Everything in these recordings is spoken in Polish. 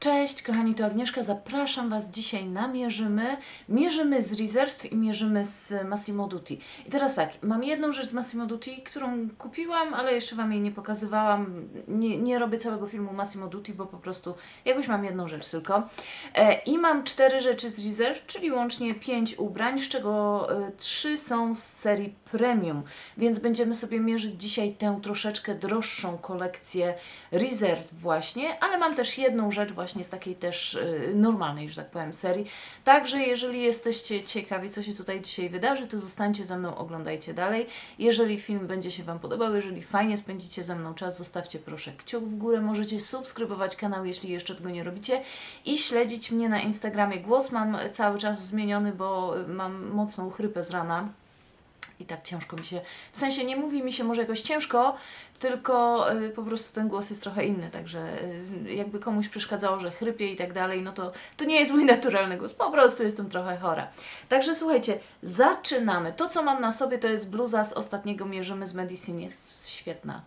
Cześć kochani, to Agnieszka. Zapraszam Was dzisiaj na Mierzymy. Mierzymy z Reserve i mierzymy z Massimo Dutti. I teraz tak, mam jedną rzecz z Massimo Dutti, którą kupiłam, ale jeszcze Wam jej nie pokazywałam. Nie, nie robię całego filmu Massimo Dutti, bo po prostu jakoś mam jedną rzecz tylko. E, I mam cztery rzeczy z Reserve, czyli łącznie pięć ubrań, z czego e, trzy są z serii Premium. Więc będziemy sobie mierzyć dzisiaj tę troszeczkę droższą kolekcję Reserve właśnie, ale mam też jedną rzecz właśnie z takiej też y, normalnej, że tak powiem, serii. Także jeżeli jesteście ciekawi, co się tutaj dzisiaj wydarzy, to zostańcie ze mną, oglądajcie dalej. Jeżeli film będzie się Wam podobał, jeżeli fajnie spędzicie ze mną czas, zostawcie proszę kciuk w górę. Możecie subskrybować kanał, jeśli jeszcze tego nie robicie i śledzić mnie na Instagramie. Głos mam cały czas zmieniony, bo mam mocną chrypę z rana. I tak ciężko mi się, w sensie nie mówi mi się może jakoś ciężko, tylko y, po prostu ten głos jest trochę inny, także y, jakby komuś przeszkadzało, że chrypie i tak dalej, no to, to nie jest mój naturalny głos, po prostu jestem trochę chora. Także słuchajcie, zaczynamy. To co mam na sobie to jest bluza z ostatniego Mierzymy z Medicine, jest świetna.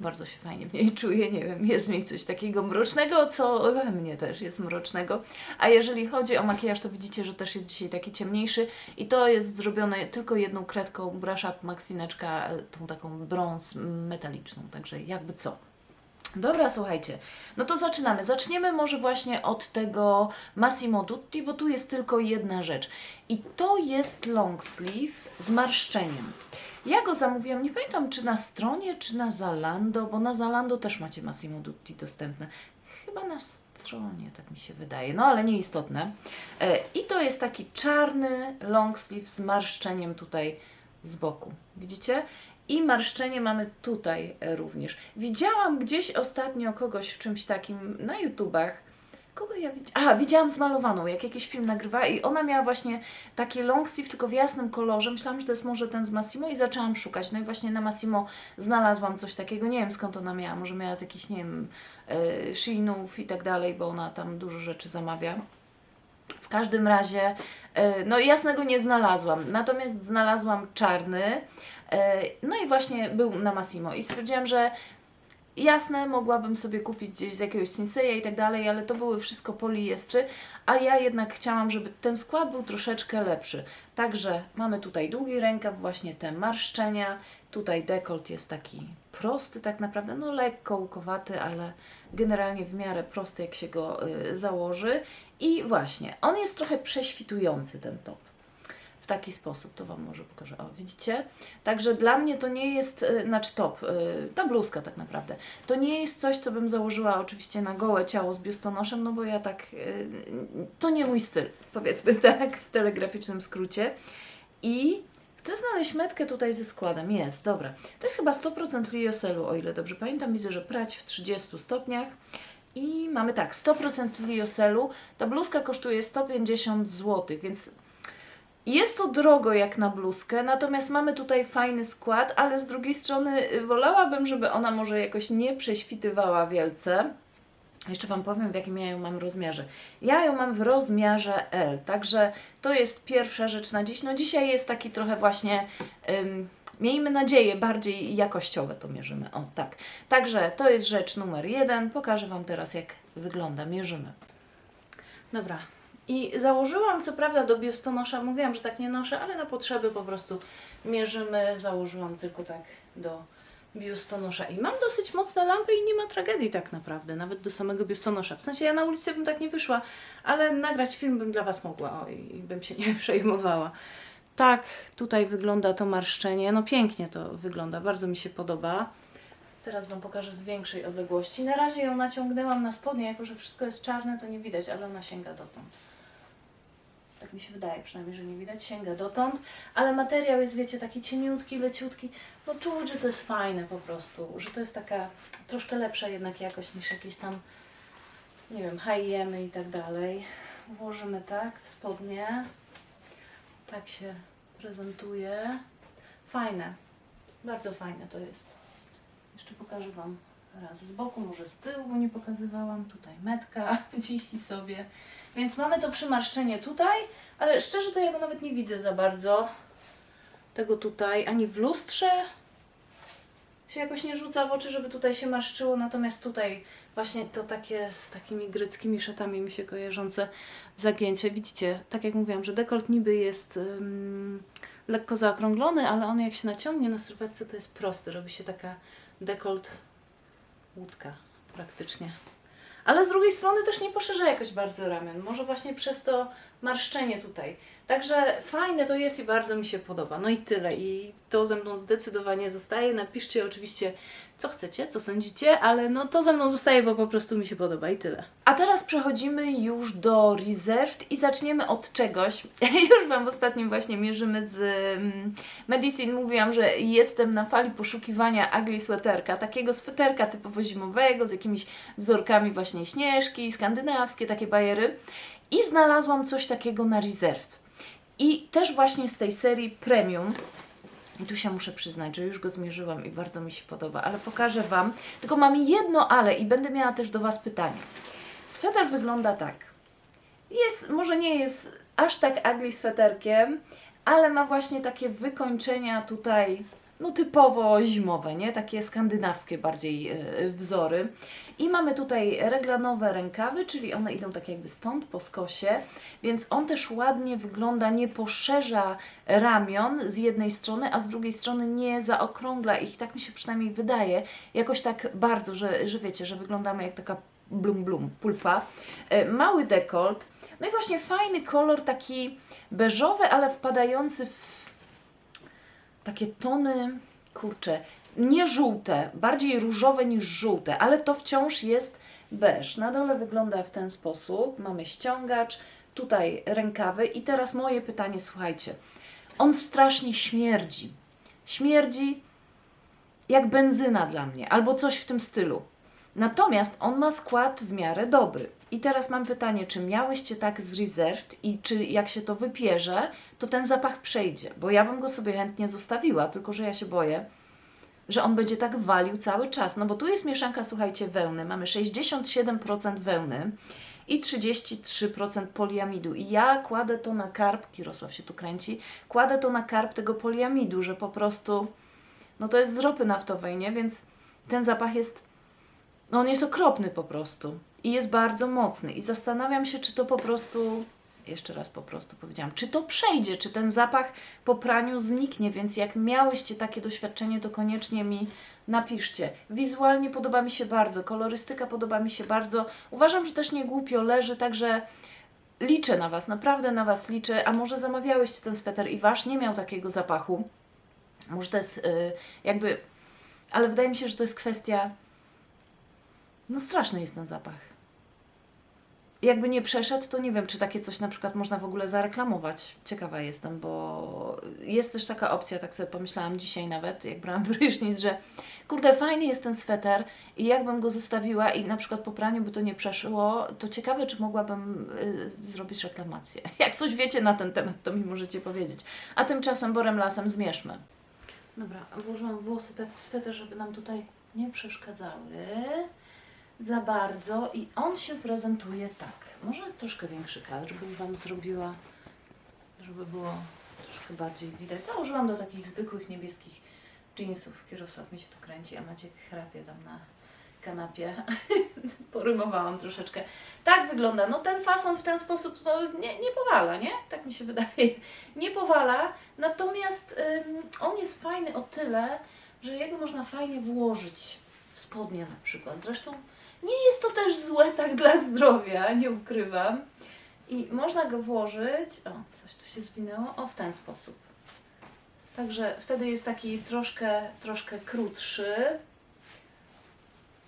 Bardzo się fajnie w niej czuję, nie wiem, jest w niej coś takiego mrocznego, co we mnie też jest mrocznego. A jeżeli chodzi o makijaż, to widzicie, że też jest dzisiaj taki ciemniejszy i to jest zrobione tylko jedną kredką Brush Up Maxineczka, tą taką brąz metaliczną, także jakby co. Dobra, słuchajcie, no to zaczynamy. Zaczniemy może właśnie od tego Massimo Dutti, bo tu jest tylko jedna rzecz. I to jest long sleeve z marszczeniem. Ja go zamówiłam, nie pamiętam czy na stronie, czy na Zalando, bo na Zalando też macie Massimo Dutti dostępne. Chyba na stronie, tak mi się wydaje, no ale nieistotne. E, I to jest taki czarny long sleeve z marszczeniem tutaj z boku. Widzicie? I marszczenie mamy tutaj e, również. Widziałam gdzieś ostatnio kogoś w czymś takim na YouTubach. Kogo ja widziałam? A, widziałam zmalowaną, jak jakiś film nagrywa i ona miała właśnie taki long sleeve, tylko w jasnym kolorze. Myślałam, że to jest może ten z Massimo i zaczęłam szukać. No i właśnie na Massimo znalazłam coś takiego. Nie wiem skąd ona miała, może miała z jakichś, nie wiem, Sheinów i tak dalej, bo ona tam dużo rzeczy zamawia. W każdym razie, e, no jasnego nie znalazłam, natomiast znalazłam czarny, e, no i właśnie był na Massimo i stwierdziłam, że jasne, mogłabym sobie kupić gdzieś z jakiegoś Sinseya i tak dalej, ale to były wszystko poliestry, a ja jednak chciałam, żeby ten skład był troszeczkę lepszy. Także mamy tutaj długi rękaw, właśnie te marszczenia, tutaj dekolt jest taki prosty tak naprawdę, no lekko łukowaty, ale generalnie w miarę prosty jak się go y, założy. I właśnie, on jest trochę prześwitujący ten top taki sposób, to Wam może pokażę. O, widzicie? Także dla mnie to nie jest, y, znaczy top, y, ta bluzka tak naprawdę, to nie jest coś, co bym założyła oczywiście na gołe ciało z biustonoszem, no bo ja tak, y, to nie mój styl, powiedzmy tak, w telegraficznym skrócie. I chcę znaleźć metkę tutaj ze składem. Jest, dobra. To jest chyba 100% lioselu, o ile dobrze pamiętam. Widzę, że prać w 30 stopniach. I mamy tak, 100% lioselu. Ta bluzka kosztuje 150 zł, więc jest to drogo jak na bluzkę, natomiast mamy tutaj fajny skład, ale z drugiej strony y, wolałabym, żeby ona może jakoś nie prześwitywała wielce. Jeszcze Wam powiem, w jakim ja ją mam rozmiarze. Ja ją mam w rozmiarze L, także to jest pierwsza rzecz na dziś. No dzisiaj jest taki trochę właśnie, ym, miejmy nadzieję, bardziej jakościowe to mierzymy. O, tak. Także to jest rzecz numer jeden. Pokażę Wam teraz, jak wygląda. Mierzymy. Dobra. I założyłam, co prawda, do biustonosza, mówiłam, że tak nie noszę, ale na potrzeby po prostu mierzymy. Założyłam tylko tak do biustonosza. I mam dosyć mocne lampy i nie ma tragedii tak naprawdę, nawet do samego biustonosza. W sensie ja na ulicy bym tak nie wyszła, ale nagrać film bym dla Was mogła o, i bym się nie przejmowała. Tak, tutaj wygląda to marszczenie. No pięknie to wygląda, bardzo mi się podoba. Teraz Wam pokażę z większej odległości. Na razie ją naciągnęłam na spodnie, jako że wszystko jest czarne, to nie widać, ale ona sięga dotąd. Tak mi się wydaje przynajmniej, że nie widać, sięga dotąd, ale materiał jest, wiecie, taki cieniutki, leciutki. No czuć, że to jest fajne po prostu, że to jest taka troszkę lepsza jednak jakość niż jakieś tam, nie wiem, H&M i tak dalej. Włożymy tak w spodnie. Tak się prezentuje. Fajne, bardzo fajne to jest. Jeszcze pokażę Wam raz z boku, może z tyłu, bo nie pokazywałam. Tutaj metka wisi sobie. Więc mamy to przymarszczenie tutaj, ale szczerze to ja go nawet nie widzę za bardzo. Tego tutaj, ani w lustrze się jakoś nie rzuca w oczy, żeby tutaj się marszczyło, natomiast tutaj właśnie to takie z takimi greckimi szatami mi się kojarzące zagięcie. Widzicie, tak jak mówiłam, że dekolt niby jest ym, lekko zaokrąglony, ale on jak się naciągnie na sylwetce, to jest prosty. Robi się taka dekolt łódka praktycznie. Ale z drugiej strony też nie poszerza jakoś bardzo ramion. Może właśnie przez to marszczenie tutaj. Także fajne to jest i bardzo mi się podoba. No i tyle. I to ze mną zdecydowanie zostaje. Napiszcie oczywiście, co chcecie, co sądzicie, ale no to ze mną zostaje, bo po prostu mi się podoba i tyle. A teraz przechodzimy już do Reserved i zaczniemy od czegoś. już Wam ostatnim właśnie mierzymy z um, Medicine. Mówiłam, że jestem na fali poszukiwania ugly sweterka, takiego sweterka typowo zimowego, z jakimiś wzorkami właśnie śnieżki, skandynawskie, takie bajery. I znalazłam coś takiego na Reserved. I też właśnie z tej serii Premium. I tu się muszę przyznać, że już go zmierzyłam i bardzo mi się podoba, ale pokażę Wam. Tylko mam jedno ale i będę miała też do Was pytanie. Sweter wygląda tak. Jest, może nie jest aż tak ugly sweterkiem, ale ma właśnie takie wykończenia tutaj, no typowo zimowe, nie? Takie skandynawskie bardziej yy, wzory. I mamy tutaj reglanowe rękawy, czyli one idą tak jakby stąd po skosie, więc on też ładnie wygląda, nie poszerza ramion z jednej strony, a z drugiej strony nie zaokrągla ich, tak mi się przynajmniej wydaje, jakoś tak bardzo, że, że wiecie, że wyglądamy jak taka blum blum, pulpa. E, Mały dekolt, no i właśnie fajny kolor, taki beżowy, ale wpadający w takie tony, kurczę, nie żółte, bardziej różowe niż żółte, ale to wciąż jest beż. Na dole wygląda w ten sposób. Mamy ściągacz, tutaj rękawy i teraz moje pytanie, słuchajcie. On strasznie śmierdzi. Śmierdzi jak benzyna dla mnie, albo coś w tym stylu. Natomiast on ma skład w miarę dobry. I teraz mam pytanie, czy miałyście tak z Reserved i czy jak się to wypierze, to ten zapach przejdzie? Bo ja bym go sobie chętnie zostawiła, tylko że ja się boję, że on będzie tak walił cały czas. No bo tu jest mieszanka, słuchajcie, wełny. Mamy 67% wełny i 33% poliamidu. I ja kładę to na karp, Kirosław się tu kręci, kładę to na karp tego poliamidu, że po prostu, no to jest z ropy naftowej, nie? Więc ten zapach jest, no on jest okropny po prostu. I jest bardzo mocny. I zastanawiam się, czy to po prostu, jeszcze raz po prostu powiedziałam, czy to przejdzie, czy ten zapach po praniu zniknie. Więc jak miałyście takie doświadczenie, to koniecznie mi napiszcie. Wizualnie podoba mi się bardzo, kolorystyka podoba mi się bardzo. Uważam, że też nie głupio leży, także liczę na Was, naprawdę na Was liczę. A może zamawiałyście ten sweter i Wasz nie miał takiego zapachu? Może to jest y, jakby, ale wydaje mi się, że to jest kwestia. No straszny jest ten zapach. Jakby nie przeszedł, to nie wiem, czy takie coś na przykład można w ogóle zareklamować. Ciekawa jestem, bo jest też taka opcja, tak sobie pomyślałam dzisiaj nawet, jak brałam prysznic, że kurde, fajny jest ten sweter i jakbym go zostawiła i na przykład po praniu by to nie przeszło, to ciekawe, czy mogłabym y, zrobić reklamację. Jak coś wiecie na ten temat, to mi możecie powiedzieć. A tymczasem borem lasem zmierzmy. Dobra, włożyłam włosy tak w sweter, żeby nam tutaj nie przeszkadzały za bardzo i on się prezentuje tak. Może troszkę większy kadr bym Wam zrobiła, żeby było troszkę bardziej widać. Założyłam do takich zwykłych niebieskich jeansów. Kierosław mi się tu kręci, a Maciek chrapie tam na kanapie. Porymowałam troszeczkę. Tak wygląda. No ten fason w ten sposób no, nie, nie powala, nie? Tak mi się wydaje. Nie powala. Natomiast ym, on jest fajny o tyle, że jego można fajnie włożyć w spodnie na przykład. Zresztą nie jest to też złe tak dla zdrowia, nie ukrywam. I można go włożyć, o, coś tu się zwinęło, o, w ten sposób. Także wtedy jest taki troszkę, troszkę krótszy.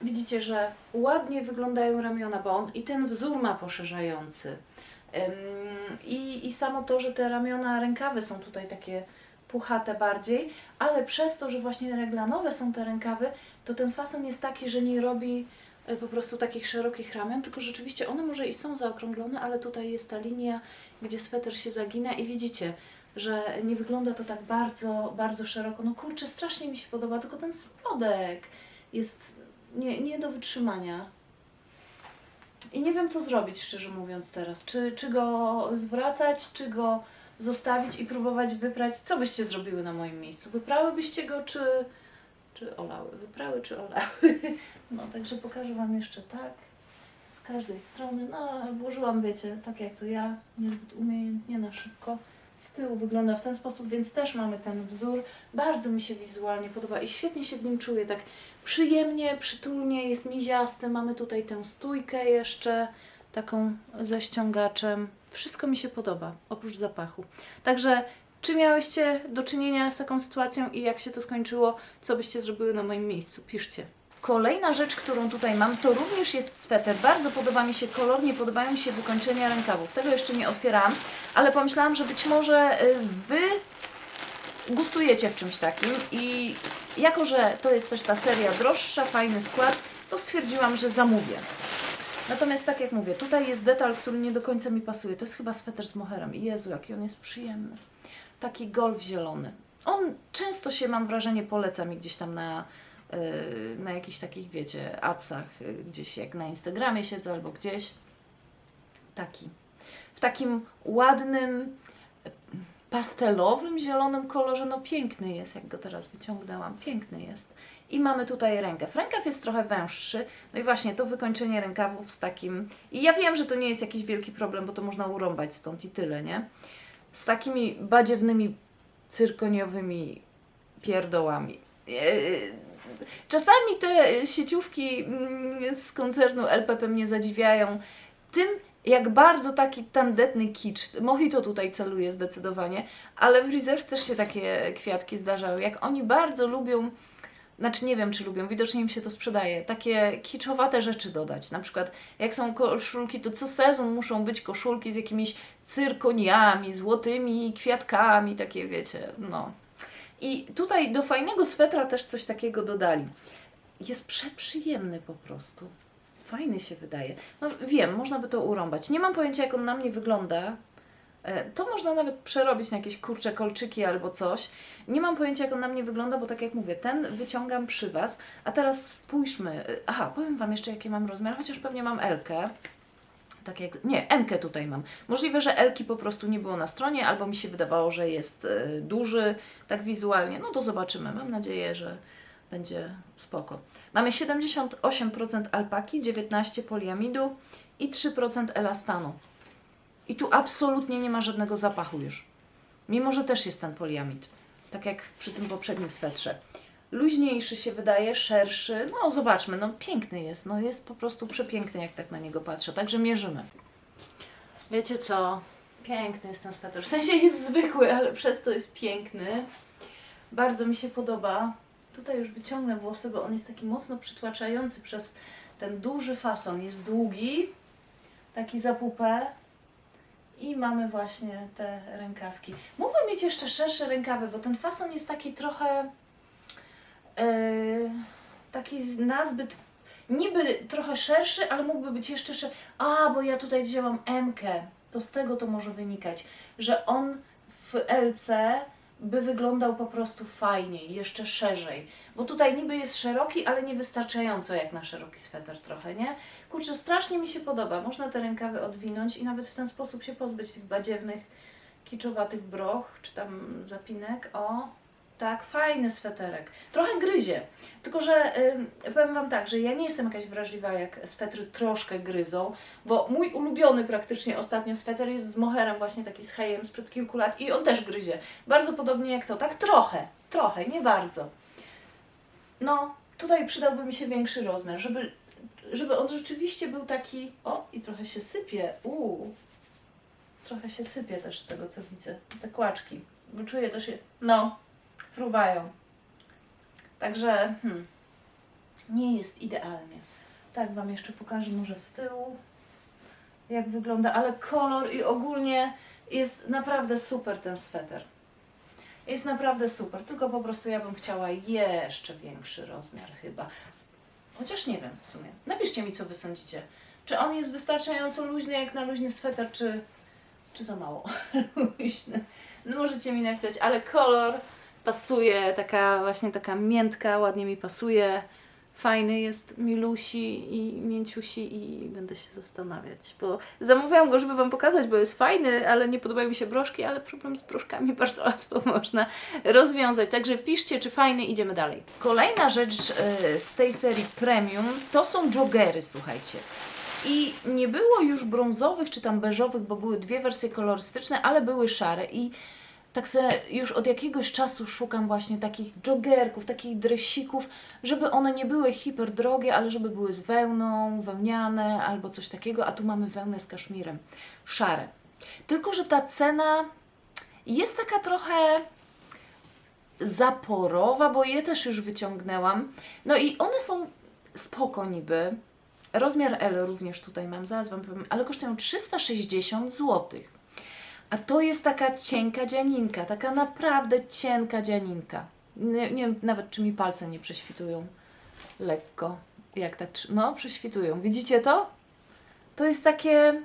Widzicie, że ładnie wyglądają ramiona, bo on i ten wzór ma poszerzający. I, I samo to, że te ramiona, rękawy są tutaj takie puchate bardziej, ale przez to, że właśnie reglanowe są te rękawy, to ten fason jest taki, że nie robi po prostu takich szerokich ramion, tylko rzeczywiście one może i są zaokrąglone, ale tutaj jest ta linia, gdzie sweter się zagina i widzicie, że nie wygląda to tak bardzo, bardzo szeroko. No kurczę, strasznie mi się podoba, tylko ten spodek jest nie, nie do wytrzymania. I nie wiem, co zrobić, szczerze mówiąc teraz. Czy, czy go zwracać, czy go zostawić i próbować wyprać? Co byście zrobiły na moim miejscu? Wyprałybyście go, czy, czy olały, wyprały czy olały. No, także pokażę Wam jeszcze tak, z każdej strony. No, włożyłam, wiecie, tak jak to ja, niezbyt umiejętnie, na szybko. Z tyłu wygląda w ten sposób, więc też mamy ten wzór. Bardzo mi się wizualnie podoba i świetnie się w nim czuję, tak przyjemnie, przytulnie, jest miziasty. Mamy tutaj tę stójkę jeszcze, taką ze ściągaczem. Wszystko mi się podoba, oprócz zapachu. Także czy miałyście do czynienia z taką sytuacją i jak się to skończyło? Co byście zrobiły na moim miejscu? Piszcie. Kolejna rzecz, którą tutaj mam, to również jest sweter. Bardzo podoba mi się kolor, nie podobają mi się wykończenia rękawów. Tego jeszcze nie otwierałam, ale pomyślałam, że być może y, Wy gustujecie w czymś takim i jako, że to jest też ta seria droższa, fajny skład, to stwierdziłam, że zamówię. Natomiast tak jak mówię, tutaj jest detal, który nie do końca mi pasuje. To jest chyba sweter z moherem. Jezu, jaki on jest przyjemny. Taki golf zielony. On często się, mam wrażenie, poleca mi gdzieś tam na, yy, na jakichś takich, wiecie, adsach, yy, gdzieś jak na Instagramie siedzę albo gdzieś. Taki. W takim ładnym, pastelowym, zielonym kolorze. No piękny jest, jak go teraz wyciągnęłam. Piękny jest. I mamy tutaj rękaw. Rękaw jest trochę węższy. No i właśnie to wykończenie rękawów z takim. I ja wiem, że to nie jest jakiś wielki problem, bo to można urąbać stąd i tyle, nie? Z takimi badziewnymi, cyrkoniowymi pierdołami. Eee, Czasami te sieciówki mm, z koncernu LPP mnie zadziwiają tym, jak bardzo taki tandetny kicz. Mojito tutaj celuje zdecydowanie, ale w Reserve też się takie kwiatki zdarzały. Jak oni bardzo lubią znaczy nie wiem, czy lubią, widocznie im się to sprzedaje. Takie kiczowate rzeczy dodać. Na przykład, jak są koszulki, to co sezon muszą być koszulki z jakimiś cyrkoniami, złotymi kwiatkami, takie wiecie, no. I tutaj do fajnego swetra też coś takiego dodali. Jest przeprzyjemny po prostu. Fajny się wydaje. No wiem, można by to urąbać. Nie mam pojęcia, jak on na mnie wygląda. E, To można nawet przerobić na jakieś kurcze kolczyki albo coś. Nie mam pojęcia, jak on na mnie wygląda, bo tak jak mówię, ten wyciągam przy Was. A teraz spójrzmy. E, Aha, powiem Wam jeszcze, jaki mam rozmiar, chociaż pewnie mam Elkę. Tak jak. Nie, Mkę tutaj mam. Możliwe, że Elki po prostu nie było na stronie, albo mi się wydawało, że jest e, duży, tak wizualnie. No to zobaczymy. Mam nadzieję, że będzie spoko. Mamy 78% alpaki, 19% poliamidu i 3% elastanu. I tu absolutnie nie ma żadnego zapachu już. Mimo, że też jest ten poliamid. Tak jak przy tym poprzednim swetrze. Luźniejszy się wydaje, szerszy. No zobaczmy, no piękny jest. No jest po prostu przepiękny, jak tak na niego patrzę. Także mierzymy. Wiecie co? Piękny jest ten sweter. W sensie jest zwykły, ale przez to jest piękny. Bardzo mi się podoba. Tutaj już wyciągnę włosy, bo on jest taki mocno przytłaczający przez ten duży fason. Jest długi, taki za pupę. I mamy właśnie te rękawki. Mógłbym mieć jeszcze szersze rękawy, bo ten fason jest taki trochę yy, taki nazbyt niby trochę szerszy, ale mógłby być jeszcze szerszy. A, bo ja tutaj wzięłam M. To z tego to może wynikać, że on w LC by wyglądał po prostu fajniej, jeszcze szerzej. Bo tutaj niby jest szeroki, ale nie wystarczająco jak na szeroki sweter trochę, nie? Kurczę, strasznie mi się podoba. Można te rękawy odwinąć i nawet w ten sposób się pozbyć tych badziewnych, kiczowatych broch, czy tam zapinek. O, tak, fajny sweterek. Trochę gryzie. Tylko, że ym, powiem Wam tak, że ja nie jestem jakaś wrażliwa, jak swetry troszkę gryzą, bo mój ulubiony praktycznie ostatnio sweter jest z moherem, właśnie taki z hejem sprzed kilku lat i on też gryzie. Bardzo podobnie jak to, tak trochę, trochę, nie bardzo. No, tutaj przydałby mi się większy rozmiar, żeby, żeby on rzeczywiście był taki, o i trochę się sypie, uuu. Trochę się sypie też z tego, co widzę. Te kłaczki. Bo czuję też je, no, fruwają. Także, hmm, nie jest idealnie. Tak Wam jeszcze pokażę może z tyłu, jak wygląda, ale kolor i ogólnie jest naprawdę super ten sweter. Jest naprawdę super, tylko po prostu ja bym chciała jeszcze większy rozmiar chyba. Chociaż nie wiem w sumie. Napiszcie mi, co Wy sądzicie. Czy on jest wystarczająco luźny jak na luźny sweter, czy, czy za mało luźny? No możecie mi napisać, ale kolor pasuje, taka właśnie taka miętka, ładnie mi pasuje. Fajny jest, milusi i mięciusi i będę się zastanawiać, bo zamówiłam go, żeby Wam pokazać, bo jest fajny, ale nie podobają mi się broszki, ale problem z broszkami bardzo łatwo można rozwiązać. Także piszcie, czy fajny, idziemy dalej. Kolejna rzecz e, z tej serii premium to są joggery, słuchajcie. I nie było już brązowych czy tam beżowych, bo były dwie wersje kolorystyczne, ale były szare. I tak sobie już od jakiegoś czasu szukam właśnie takich joggerków, takich dresików, żeby one nie były hiper drogie, ale żeby były z wełną, wełniane albo coś takiego. A tu mamy wełnę z kaszmirem, szare. Tylko, że ta cena jest taka trochę zaporowa, bo je też już wyciągnęłam. No i one są spoko niby. Rozmiar L również tutaj mam, zaraz Wam powiem, ale kosztują 360 zł. A to jest taka cienka dzianinka, taka naprawdę cienka dzianinka. Nie, nie wiem nawet, czy mi palce nie prześwitują lekko. Jak tak, no prześwitują. Widzicie to? To jest takie,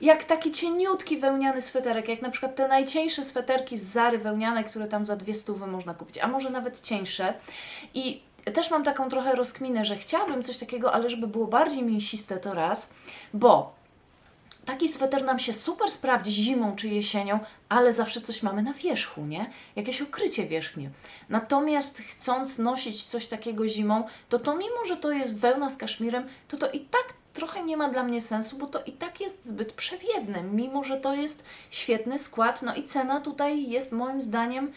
jak taki cieniutki wełniany sweterek, jak na przykład te najcieńsze sweterki z Zary wełniane, które tam za dwie stówy można kupić, a może nawet cieńsze. I też mam taką trochę rozkminę, że chciałabym coś takiego, ale żeby było bardziej mięsiste to raz, bo taki sweter nam się super sprawdzi zimą czy jesienią, ale zawsze coś mamy na wierzchu, nie? Jakieś ukrycie wierzchnie. Natomiast chcąc nosić coś takiego zimą, to to mimo, że to jest wełna z kaszmirem, to to i tak trochę nie ma dla mnie sensu, bo to i tak jest zbyt przewiewne, mimo że to jest świetny skład. No i cena tutaj jest moim zdaniem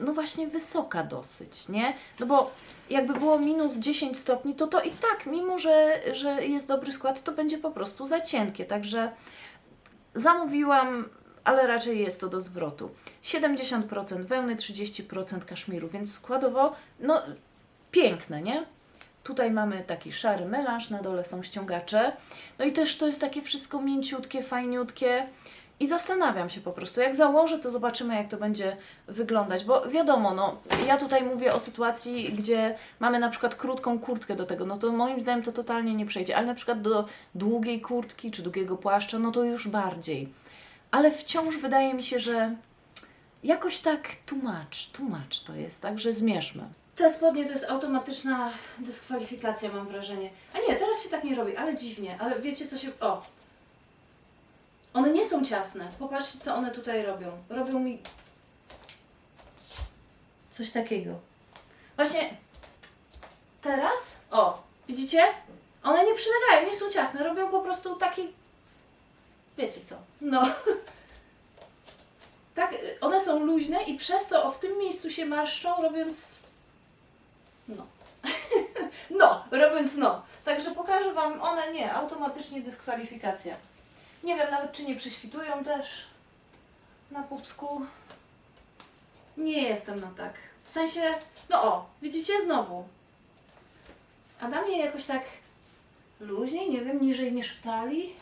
no właśnie wysoka dosyć, nie? No bo jakby było minus 10 stopni, to to i tak, mimo że, że jest dobry skład, to będzie po prostu za cienkie. Także zamówiłam, ale raczej jest to do zwrotu. 70% wełny, 30% kaszmiru, więc składowo, no piękne, nie? Tutaj mamy taki szary melanż, na dole są ściągacze. No i też to jest takie wszystko mięciutkie, fajniutkie. I zastanawiam się po prostu, jak założę, to zobaczymy, jak to będzie wyglądać. Bo wiadomo, no, ja tutaj mówię o sytuacji, gdzie mamy na przykład krótką kurtkę do tego, no to moim zdaniem to totalnie nie przejdzie. Ale na przykład do długiej kurtki czy długiego płaszcza, no to już bardziej. Ale wciąż wydaje mi się, że jakoś tak tłumacz, tłumacz to jest, także zmierzmy. Te spodnie to jest automatyczna dyskwalifikacja, mam wrażenie. A nie, teraz się tak nie robi, ale dziwnie. Ale wiecie, co się... O! One nie są ciasne. Popatrzcie, co one tutaj robią. Robią mi coś takiego. Właśnie teraz, o, widzicie? One nie przylegają, nie są ciasne. Robią po prostu taki... Wiecie co? No. Tak, one są luźne i przez to o w tym miejscu się marszczą, robiąc no. no, robiąc no. Także pokażę Wam, one nie, automatycznie dyskwalifikacja. Nie wiem nawet, czy nie prześwitują też na pupsku. Nie jestem na tak. W sensie, no o, widzicie znowu. A dla mnie jakoś tak luźniej, nie wiem, niżej niż w talii.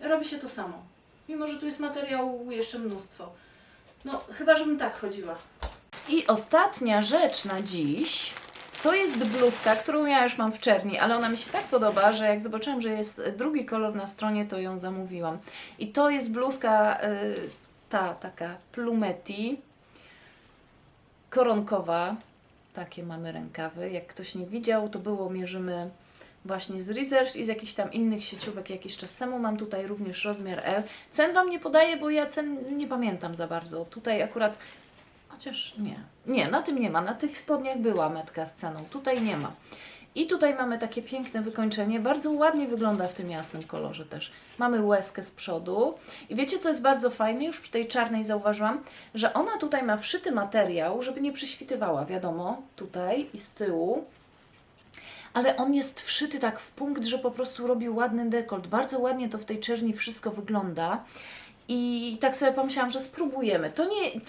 Robi się to samo. Mimo, że tu jest materiału jeszcze mnóstwo. No, chyba, żebym tak chodziła. I ostatnia rzecz na dziś to jest bluzka, którą ja już mam w czerni, ale ona mi się tak podoba, że jak zobaczyłam, że jest drugi kolor na stronie, to ją zamówiłam. I to jest bluzka y, ta taka plumetti, koronkowa. Takie mamy rękawy. Jak ktoś nie widział, to było mierzymy właśnie z Research i z jakichś tam innych sieciówek jakiś czas temu. Mam tutaj również rozmiar L. Cen Wam nie podaję, bo ja cen nie pamiętam za bardzo. Tutaj akurat Chociaż nie. Nie, na tym nie ma. Na tych spodniach była metka z ceną. Tutaj nie ma. I tutaj mamy takie piękne wykończenie. Bardzo ładnie wygląda w tym jasnym kolorze też. Mamy łezkę z przodu. I wiecie, co jest bardzo fajne? Już przy tej czarnej zauważyłam, że ona tutaj ma wszyty materiał, żeby nie prześwitywała. Wiadomo, tutaj i z tyłu. Ale on jest wszyty tak w punkt, że po prostu robi ładny dekolt. Bardzo ładnie to w tej czerni wszystko wygląda. I tak sobie pomyślałam, że spróbujemy. To nie,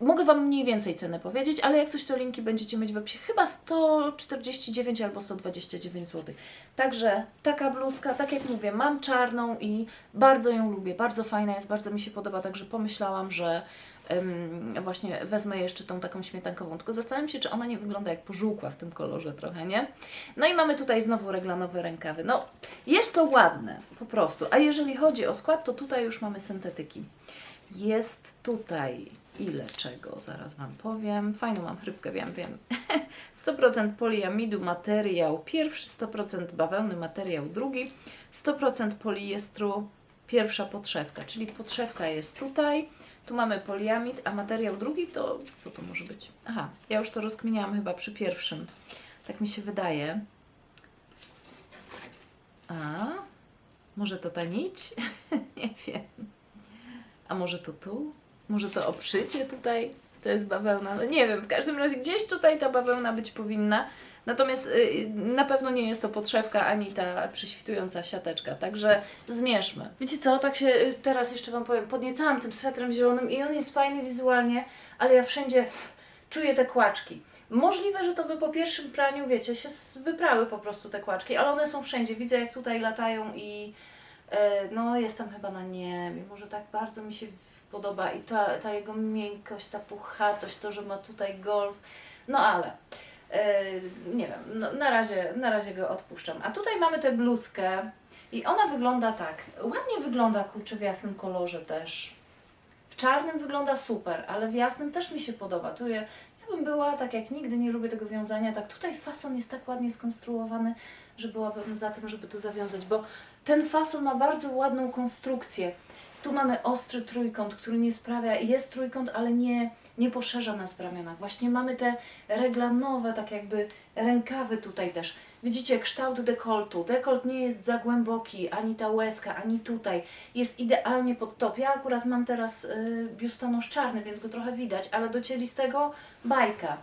Mogę Wam mniej więcej cenę powiedzieć, ale jak coś to linki będziecie mieć w opisie. Chyba 149 albo 129 zł. Także taka bluzka, tak jak mówię, mam czarną i bardzo ją lubię. Bardzo fajna jest, bardzo mi się podoba, także pomyślałam, że em, właśnie wezmę jeszcze tą taką śmietankową. Tylko zastanawiam się, czy ona nie wygląda jak pożółkła w tym kolorze trochę, nie? No i mamy tutaj znowu reglanowe rękawy. No, jest to ładne, po prostu. A jeżeli chodzi o skład, to tutaj już mamy syntetyki. Jest tutaj ile czego, zaraz Wam powiem. Fajną mam chrypkę, wiem, wiem. 100% poliamidu materiał pierwszy, 100% bawełny materiał drugi, 100% poliestru pierwsza podszewka, czyli podszewka jest tutaj, tu mamy poliamid, a materiał drugi to co to może być? Aha, ja już to rozkminiałam chyba przy pierwszym. Tak mi się wydaje. A może to ta nić? Nie wiem. A może to tu? Może to oprzycie tutaj? To jest bawełna. No nie wiem, w każdym razie gdzieś tutaj ta bawełna być powinna. Natomiast y, na pewno nie jest to podszewka ani ta prześwitująca siateczka, także zmierzmy. Wiecie co, tak się y, teraz jeszcze Wam powiem, podniecałam tym swetrem zielonym i on jest fajny wizualnie, ale ja wszędzie czuję te kłaczki. Możliwe, że to by po pierwszym praniu, wiecie, się wyprały po prostu te kłaczki, ale one są wszędzie. Widzę, jak tutaj latają i e, no jestem chyba na nie, mimo że tak bardzo mi się podoba i ta, ta jego miękkość, ta puchatość, to, że ma tutaj golf, no ale e, nie wiem, no, na, razie, na razie go odpuszczam. A tutaj mamy tę bluzkę i ona wygląda tak, ładnie wygląda kurczę w jasnym kolorze też. W czarnym wygląda super, ale w jasnym też mi się podoba. Tu je, ja bym była, tak jak nigdy nie lubię tego wiązania, tak tutaj fason jest tak ładnie skonstruowany, że byłabym za tym, żeby to zawiązać, bo ten fason ma bardzo ładną konstrukcję. Tu mamy ostry trójkąt, który nie sprawia, jest trójkąt, ale nie, nie poszerza nas w ramionach. Właśnie mamy te reglanowe, tak jakby rękawy tutaj też. Widzicie, kształt dekoltu. Dekolt nie jest za głęboki, ani ta łezka, ani tutaj. Jest idealnie pod top. Ja akurat mam teraz y, biustonosz czarny, więc go trochę widać, ale do cielistego bajka.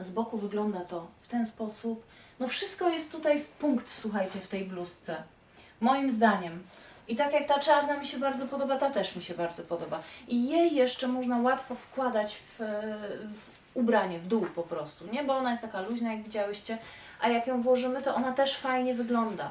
Z boku wygląda to w ten sposób. No wszystko jest tutaj w punkt, słuchajcie, w tej bluzce. Moim zdaniem. I tak jak ta czarna mi się bardzo podoba, ta też mi się bardzo podoba. I jej jeszcze można łatwo wkładać w, w ubranie, w dół po prostu, nie? Bo ona jest taka luźna, jak widziałyście, a jak ją włożymy, to ona też fajnie wygląda.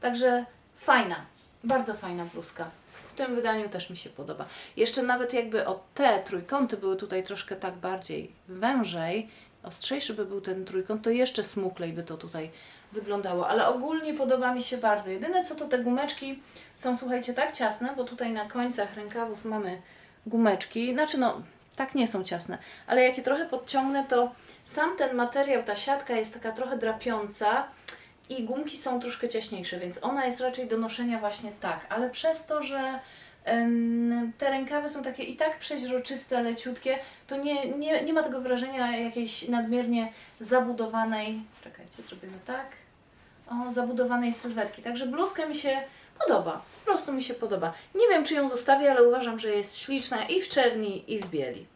Także fajna, bardzo fajna bluzka. W tym wydaniu też mi się podoba. Jeszcze nawet jakby o te trójkąty były tutaj troszkę tak bardziej wężej, ostrzejszy by był ten trójkąt, to jeszcze smuklej by to tutaj wyglądało. Ale ogólnie podoba mi się bardzo. Jedyne co to te gumeczki są, słuchajcie, tak ciasne, bo tutaj na końcach rękawów mamy gumeczki. Znaczy no, tak nie są ciasne, ale jak je trochę podciągnę, to sam ten materiał, ta siatka jest taka trochę drapiąca i gumki są troszkę ciaśniejsze, więc ona jest raczej do noszenia właśnie tak, ale przez to, że te rękawy są takie i tak przeźroczyste, leciutkie, to nie, nie, nie ma tego wrażenia jakiejś nadmiernie zabudowanej, czekajcie, zrobimy tak, o, zabudowanej sylwetki. Także bluzka mi się podoba, po prostu mi się podoba. Nie wiem, czy ją zostawię, ale uważam, że jest śliczna i w czerni, i w bieli.